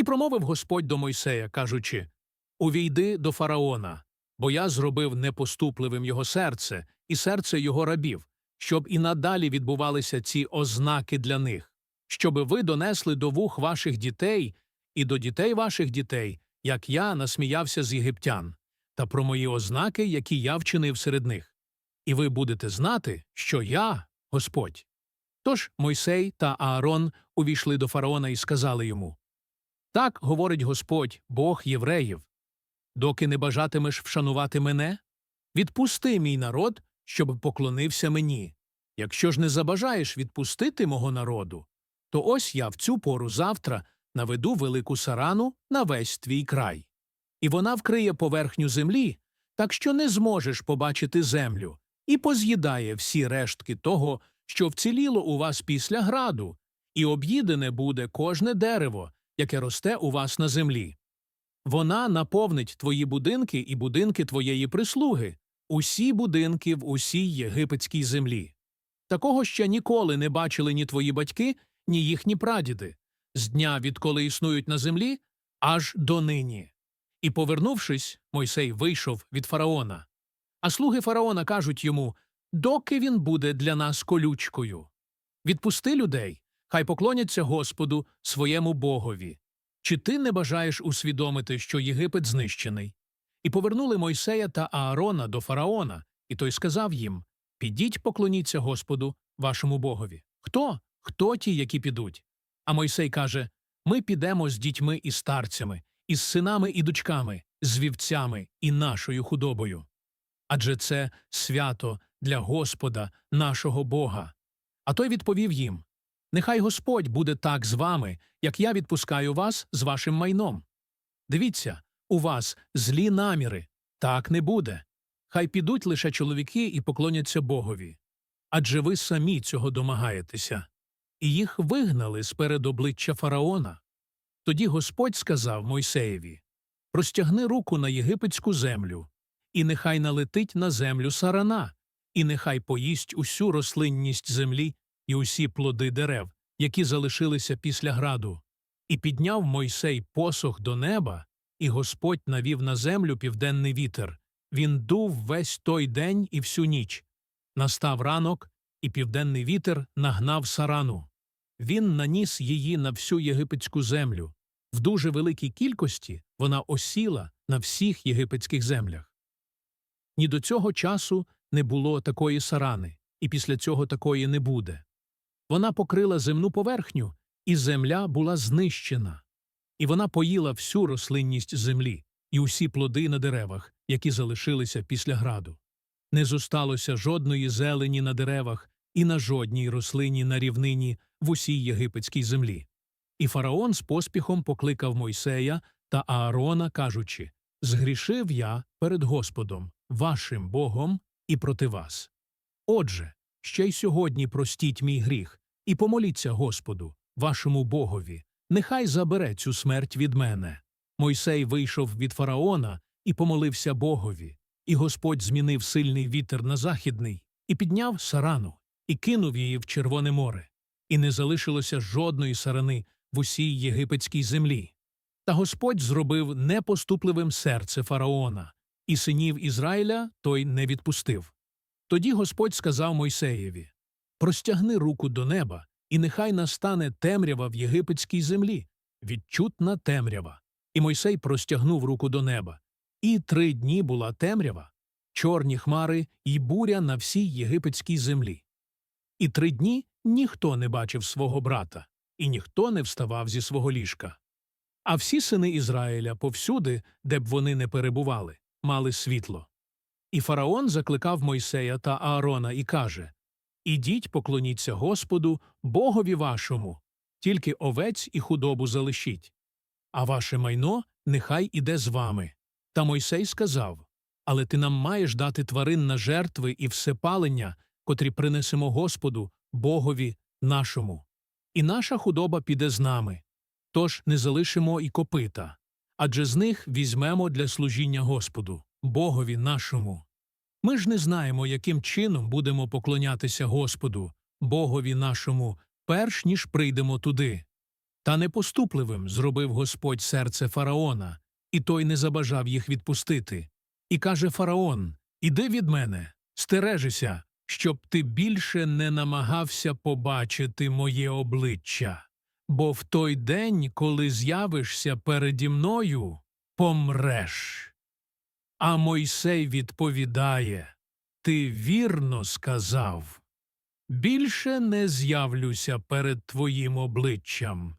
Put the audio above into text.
І промовив Господь до Мойсея, кажучи Увійди до фараона, бо я зробив непоступливим його серце і серце його рабів, щоб і надалі відбувалися ці ознаки для них, щоби ви донесли до вух ваших дітей і до дітей ваших дітей, як я насміявся з єгиптян, та про мої ознаки, які я вчинив серед них. І ви будете знати, що я Господь. Тож Мойсей та Аарон увійшли до фараона і сказали йому Так говорить Господь, Бог євреїв. Доки не бажатимеш вшанувати мене, відпусти мій народ, щоб поклонився мені. Якщо ж не забажаєш відпустити мого народу, то ось я в цю пору завтра наведу велику сарану на весь твій край. І вона вкриє поверхню землі, так що не зможеш побачити землю, і поз'їдає всі рештки того, що вціліло у вас після граду, і об'їдене буде кожне дерево, яке росте у вас на землі. Вона наповнить твої будинки і будинки твоєї прислуги, усі будинки в усій єгипетській землі. Такого ще ніколи не бачили ні твої батьки, ні їхні прадіди, з дня, відколи існують на землі, аж до нині. І, повернувшись, Мойсей вийшов від фараона. А слуги фараона кажуть йому доки він буде для нас колючкою. Відпусти людей, хай поклоняться Господу, своєму Богові. Чи ти не бажаєш усвідомити, що Єгипет знищений? І повернули Мойсея та Аарона до фараона, і той сказав їм Підіть, поклоніться Господу, вашому Богові. Хто? Хто ті, які підуть? А Мойсей каже Ми підемо з дітьми і старцями, із синами і дочками, з вівцями і нашою худобою. Адже це свято для Господа, нашого Бога. А той відповів їм Нехай Господь буде так з вами, як я відпускаю вас з вашим майном. Дивіться, у вас злі наміри, так не буде. Хай підуть лише чоловіки і поклоняться Богові. Адже ви самі цього домагаєтеся. І їх вигнали з перед обличчя фараона. Тоді Господь сказав Мойсеєві Простягни руку на єгипетську землю, і нехай налетить на землю сарана, і нехай поїсть усю рослинність землі і усі плоди дерев, які залишилися після граду. І підняв Мойсей посох до неба, і Господь навів на землю південний вітер. Він дув весь той день і всю ніч. Настав ранок, і південний вітер нагнав сарану. Він наніс її на всю єгипетську землю. В дуже великій кількості вона осіла на всіх єгипетських землях. Ні до цього часу не було такої сарани, і після цього такої не буде. Вона покрила земну поверхню, і земля була знищена. І вона поїла всю рослинність землі і усі плоди на деревах, які залишилися після граду. Не зосталося жодної зелені на деревах і на жодній рослині на рівнині в усій єгипетській землі. І фараон з поспіхом покликав Мойсея та Аарона, кажучи Згрішив я перед Господом, вашим Богом, і проти вас. Отже, ще й сьогодні простіть мій гріх, і помоліться Господу, вашому Богові, нехай забере цю смерть від мене. Мойсей вийшов від фараона і помолився Богові, і Господь змінив сильний вітер на західний, і підняв сарану, і кинув її в Червоне море, і не залишилося жодної сарани в усій єгипетській землі. Та Господь зробив непоступливим серце фараона, і синів Ізраїля той не відпустив. Тоді Господь сказав Мойсеєві Простягни руку до неба, і нехай настане темрява в єгипетській землі, відчутна темрява. І Мойсей простягнув руку до неба. І три дні була темрява, чорні хмари і буря на всій єгипетській землі. І три дні ніхто не бачив свого брата, і ніхто не вставав зі свого ліжка. А всі сини Ізраїля повсюди, де б вони не перебували, мали світло. І фараон закликав Мойсея та Аарона і каже Ідіть, поклоніться Господу, Богові вашому, тільки овець і худобу залишіть, а ваше майно нехай іде з вами. Та Мойсей сказав Але ти нам маєш дати тварин на жертви і всепалення, котрі принесемо Господу, Богові нашому. І наша худоба піде з нами. Тож не залишимо і копита, адже з них візьмемо для служіння Господу, Богові нашому. Ми ж не знаємо, яким чином будемо поклонятися Господу, Богові нашому, перш ніж прийдемо туди. Та непоступливим зробив Господь серце фараона, і той не забажав їх відпустити. І каже фараон: Іди від мене, стережися, щоб ти більше не намагався побачити моє обличчя. Бо в той день, коли з'явишся переді мною, помреш. А Мойсей відповідає Ти вірно сказав. Більше не з'явлюся перед твоїм обличчям.